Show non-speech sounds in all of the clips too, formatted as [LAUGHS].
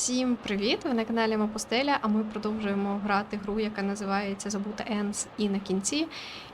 Всім привіт! Ви на каналі Мапостеля, а ми продовжуємо грати гру, яка називається Забута Енс і на кінці.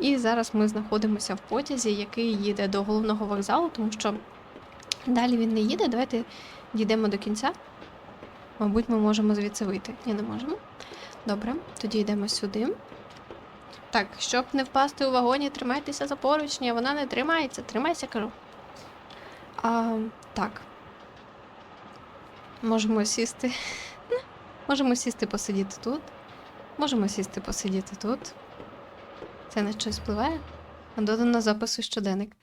І зараз ми знаходимося в потязі, який їде до головного вокзалу, тому що далі він не їде. Давайте дійдемо до кінця. Мабуть, ми можемо звідси вийти. Ні, не можемо. Добре, тоді йдемо сюди. Так, щоб не впасти у вагоні, тримайтеся за поручні, вона не тримається. Тримайся, кажу. А, так. Можемо сісти. Можемо сісти посидіти тут. Можемо сісти посидіти тут. Це на щось впливає? Додано запису щоденник.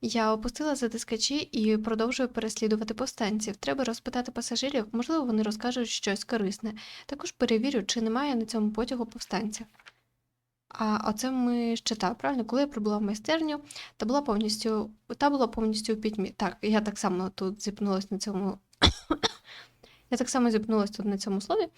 Я опустила затискачі і продовжую переслідувати повстанців. Треба розпитати пасажирів, можливо, вони розкажуть щось корисне. Також перевірю, чи немає на цьому потягу повстанців. А оце ми ще так, правильно? Коли я прибула в майстерню, та була повністю, та була повністю у пітьмі. Так, я так само тут зіпнулась на цьому [COUGHS] я так само зіпнулась тут на цьому слові,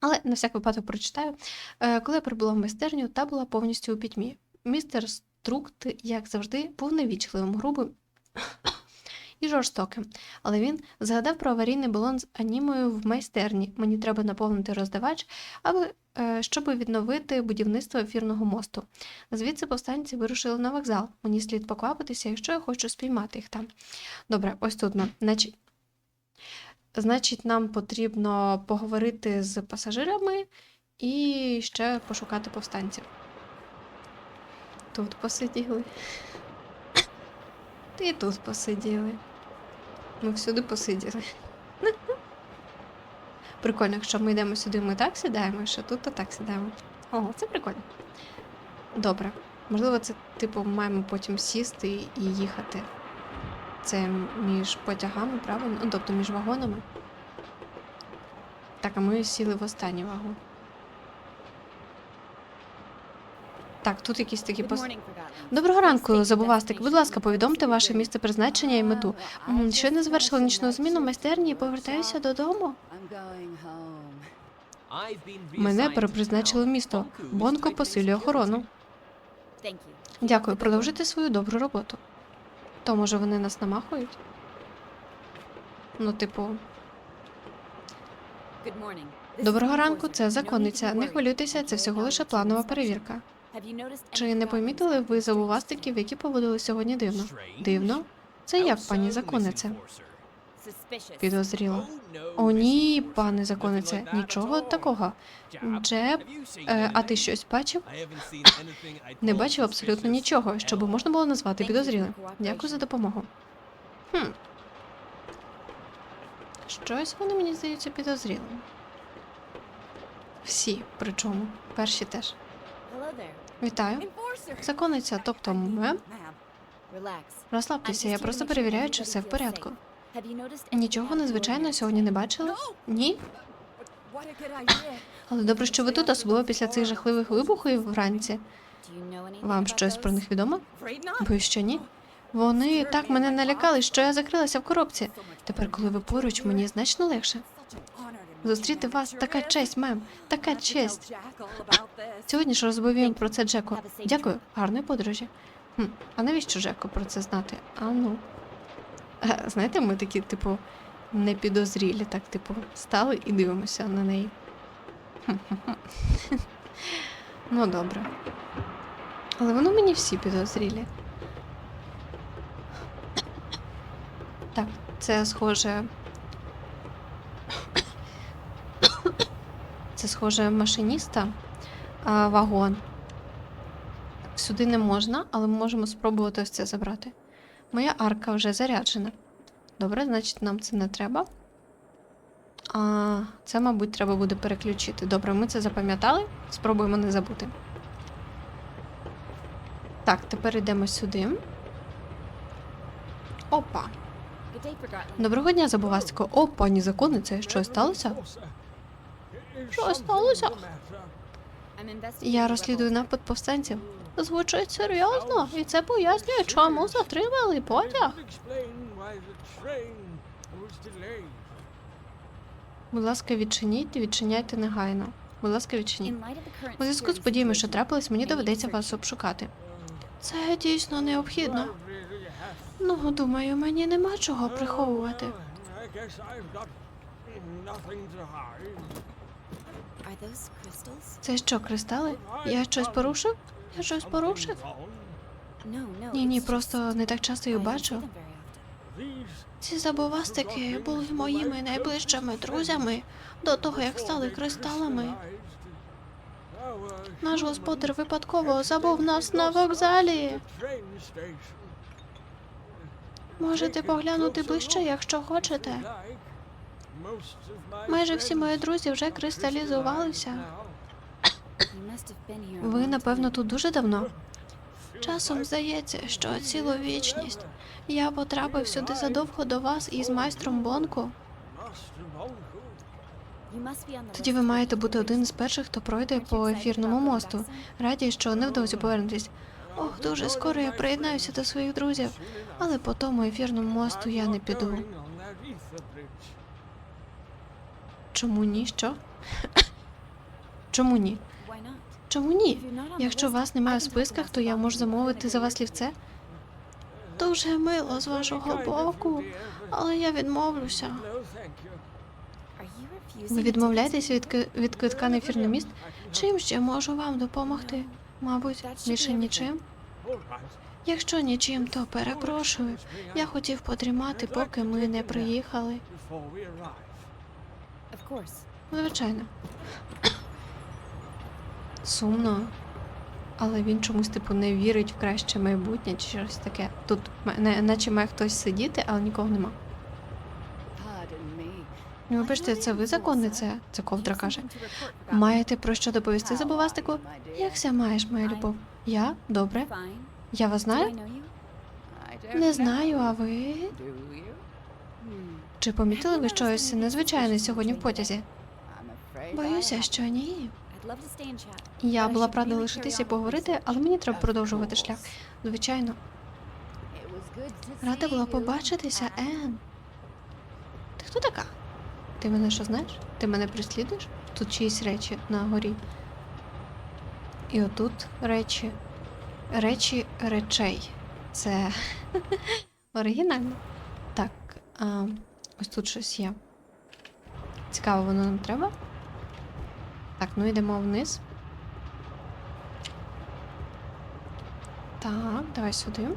але на всяк випадок прочитаю. Е, Коли я прибула в майстерню, та була повністю у пітьмі. Містер Структ, як завжди, був невічливим, грубим [COUGHS] і жорстоким. Але він згадав про аварійний балон з анімою в майстерні. Мені треба наповнити роздавач, аби е, щоб відновити будівництво ефірного мосту. Звідси повстанці вирушили на вокзал. Мені слід поквапитися, якщо я хочу спіймати їх там. Добре, ось тут. ну, Значить, нам потрібно поговорити з пасажирами і ще пошукати повстанців. Тут посиділи. [COUGHS] І тут посиділи. Ми всюди посиділи. [LAUGHS] Прикольно, якщо ми йдемо сюди, ми так сідаємо, що тут то так сідаємо. Ого, це прикольно. Добре. Можливо, це, типу, маємо потім сісти і їхати. Це між потягами, правильно? Ну, тобто між вагонами. Так, а ми сіли в останній вагон. Так, тут якісь такі пос... Доброго ранку, забувастик. Будь ласка, повідомте ваше місце призначення і мету. М, Щойно завершила нічну зміну в майстерні і повертаюся додому. Мене перепризначили в місто. Бонко посилює охорону. Дякую, продовжуйте свою добру роботу. То може вони нас намахують? Ну, типу, доброго ранку, це законниця. Не хвилюйтеся, це всього лише планова перевірка. Чи не помітили ви забувастиків, які поводили сьогодні дивно? Дивно? Це як, пані законнице? Підозріло. О, ні, пане законнице, нічого такого. Джеб, е, а ти щось бачив? Не бачив абсолютно нічого, що би можна було назвати підозрілим. Дякую за допомогу. Хм. Щось вони мені здаються підозрілим. Всі, причому, перші теж. Вітаю. Законниця, тобто ми. Розслабтеся, я просто перевіряю, чи все в порядку. Нічого незвичайного сьогодні не бачили? Ні? Але добре, що ви тут, особливо після цих жахливих вибухів вранці. Вам щось про них відомо? Боюсь, що ні. Вони так мене налякали, що я закрилася в коробці. Тепер, коли ви поруч, мені значно легше. Зустріти вас така честь, мем, така честь. Сьогодні ж розповім про це Джеку. Дякую, гарної подорожі. Хм, а навіщо Джеку про це знати? А ну. [LAUGHS] Знаєте, ми такі, типу, непідозрілі, так, типу, стали і дивимося на неї. [LAUGHS] Ну, добре. Але воно мені всі підозрілі. Так, це схоже. [COUGHS] Це схоже машиніста а, вагон. Сюди не можна, але ми можемо спробувати ось це забрати. Моя арка вже заряджена. Добре, значить, нам це не треба. А це, мабуть, треба буде переключити. Добре, ми це запам'ятали. Спробуємо не забути. Так, тепер йдемо сюди. Опа. Доброго дня, забувастико. О, пані законниця, щось сталося? Що сталося? Я розслідую напад повстанців. Звучить серйозно, і це пояснює, чому затримали потяг. Будь ласка, відчиніть, відчиняйте негайно. Будь ласка, відчиніть. У зв'язку з подіями, що трапились, мені доведеться вас обшукати. Це дійсно необхідно. Ну, думаю, мені нема чого приховувати. Це що, кристали? Я щось порушив? Я щось порушив? Ні, ні, просто не так часто їх бачу. Ці забувастики були моїми найближчими друзями до того, як стали кристалами. Наш господар випадково забув нас на вокзалі. Можете поглянути ближче, якщо хочете. Майже всі мої друзі вже кристалізувалися. Ви, напевно, тут дуже давно. Часом здається, що цілу вічність. Я потрапив сюди задовго до вас із майстром Бонку. Тоді ви маєте бути один з перших, хто пройде по ефірному мосту. Раді, що невдовзі повернетесь. Ох, дуже скоро я приєднаюся до своїх друзів, але по тому ефірному мосту я не піду. Чому ні? Що? [COUGHS] Чому ні? Чому ні? Якщо вас немає в списках, то я можу замовити за вас you. слівце. Дуже мило з вашого боку, але я відмовлюся. Ви відмовляєтесь від, від квитка на ефірний міст? Чим ще можу вам допомогти? Мабуть, більше нічим. Якщо нічим, то перепрошую. Я хотів подрімати, поки ми не приїхали. Звичайно. Сумно. Але він чомусь типу не вірить в краще майбутнє чи щось таке. Тут наче має хтось сидіти, але нікого нема. Ну, Вибачте, це ви законниця? Це ковдра каже. Маєте про що доповісти забувастику? Якся маєш, моя любов? Я? Добре. Я вас знаю? Не знаю, а ви? Чи помітили ви щось незвичайне сьогодні в потязі? Боюся, що ні. Я була б рада лишитися і поговорити, але мені треба продовжувати шлях. Звичайно, рада була побачитися, Ен. Ти хто така? Ти мене що знаєш? Ти мене прислідуєш? Тут чиїсь речі на горі. І отут речі. Речі речей. Це [LAUGHS] оригінально. Так, а, ось тут щось є. Цікаво, воно нам треба? Так, ну йдемо вниз. Так, давай сюди.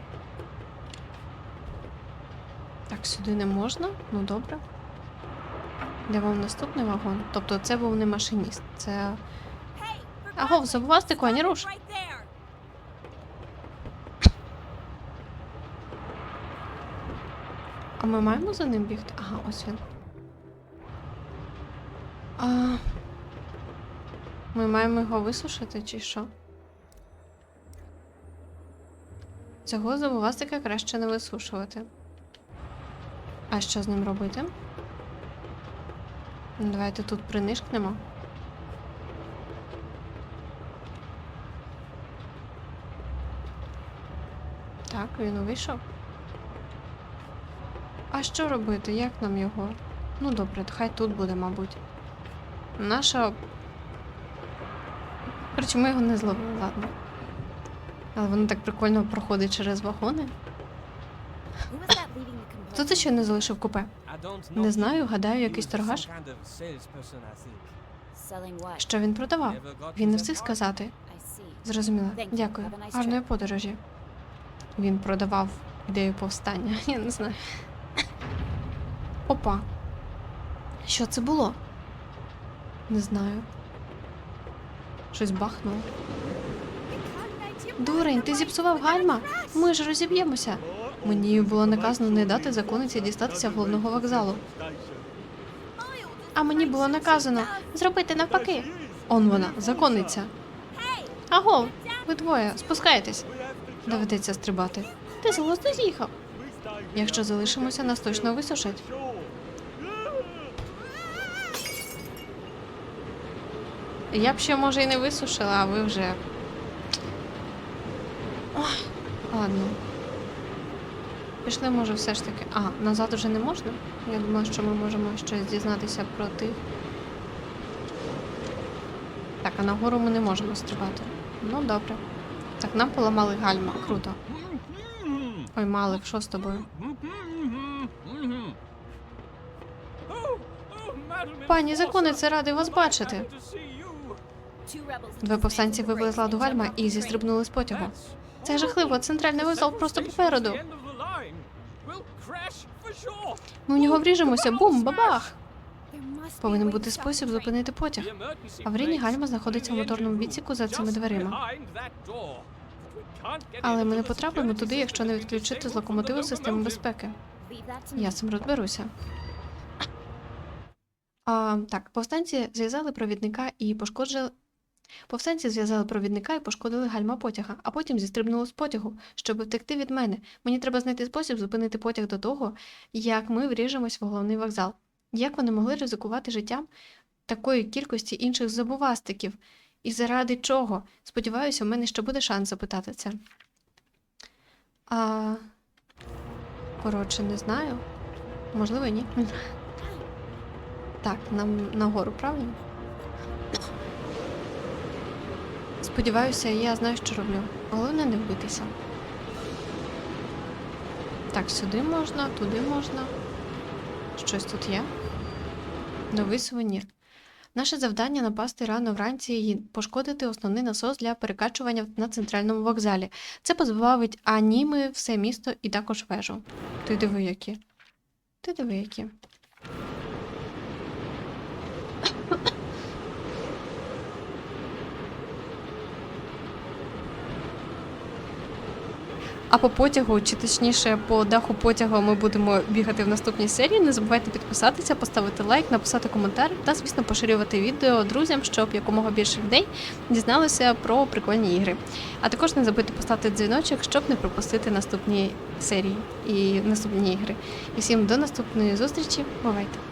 Так, сюди не можна. Ну добре. Йдемо в наступний вагон. Тобто це був не машиніст, це. Агов, забувастику, а не руш. А ми маємо за ним бігти? Ага, ось він. А... Ми маємо його висушити чи що? Цього забувастика краще не висушувати. А що з ним робити? Давайте тут принишкнемо. Так, він вийшов. А що робити? Як нам його? Ну добре, хай тут буде, мабуть. Наша. Ми його не зловили, ладно. Але воно так прикольно проходить через вагони. Хто це ще не залишив купе? Не знаю, гадаю, якийсь торгаш. Що він продавав? Він не встиг сказати. Зрозуміла. Дякую. Гарної подорожі. Він продавав ідею повстання. [LAUGHS] Я не знаю. Опа. Що це було? Не знаю. Щось бахнуло. Дурень, ти зіпсував гальма? Ми ж розіб'ємося. Мені було наказано не дати закониці дістатися головного вокзалу. А мені було наказано зробити навпаки. Он вона, законниця. Аго, ви двоє, спускайтесь. Доведеться стрибати. Ти з глузду з'їхав. Якщо залишимося, нас точно висушать. Я б ще, може, і не висушила, а ви вже. Ой, ладно. Пішли, може, все ж таки. А, назад уже не можна? Я думала, що ми можемо щось дізнатися про тих. Так, а нагору ми не можемо стрибати. Ну, добре. Так, нам поламали гальма. Круто. Ой, Малик, що з тобою? Пані законниця радий вас бачити. Двоє повстанців з ладу гальма і зістрибнули з потягу. Це жахливо, центральний вокзал просто попереду. Ми в нього вріжемося, бум, бабах! Повинен бути спосіб зупинити потяг. Аварійні гальма знаходяться в моторному відсіку за цими дверима. Але ми не потрапимо туди, якщо не відключити з локомотиву систему безпеки. Я цим розберуся. А, так, повстанці зв'язали провідника і пошкоджили. Повстанці зв'язали провідника і пошкодили гальма потяга, а потім зістрибнули з потягу, щоб втекти від мене. Мені треба знайти спосіб зупинити потяг до того, як ми вріжемось в головний вокзал. Як вони могли ризикувати життям такої кількості інших забувастиків? І заради чого? Сподіваюся, у мене ще буде шанс запитати це. А... Коротше, не знаю. Можливо, ні. [LAUGHS] Так, нам нагору, правильно? Сподіваюся, я знаю, що роблю. Головне не вбитися. Так, сюди можна, туди можна. Щось тут є. Новий сувенір. Наше завдання напасти рано вранці і пошкодити основний насос для перекачування на центральному вокзалі. Це позбавить аніми все місто і також вежу. Ти диви які. Ти диви які. А по потягу, чи точніше по даху потягу, ми будемо бігати в наступній серії. Не забувайте підписатися, поставити лайк, написати коментар та, звісно, поширювати відео друзям, щоб якомога більше людей дізналося про прикольні ігри. А також не забудьте поставити дзвіночок, щоб не пропустити наступні серії і наступні ігри. І всім до наступної зустрічі. Бувайте!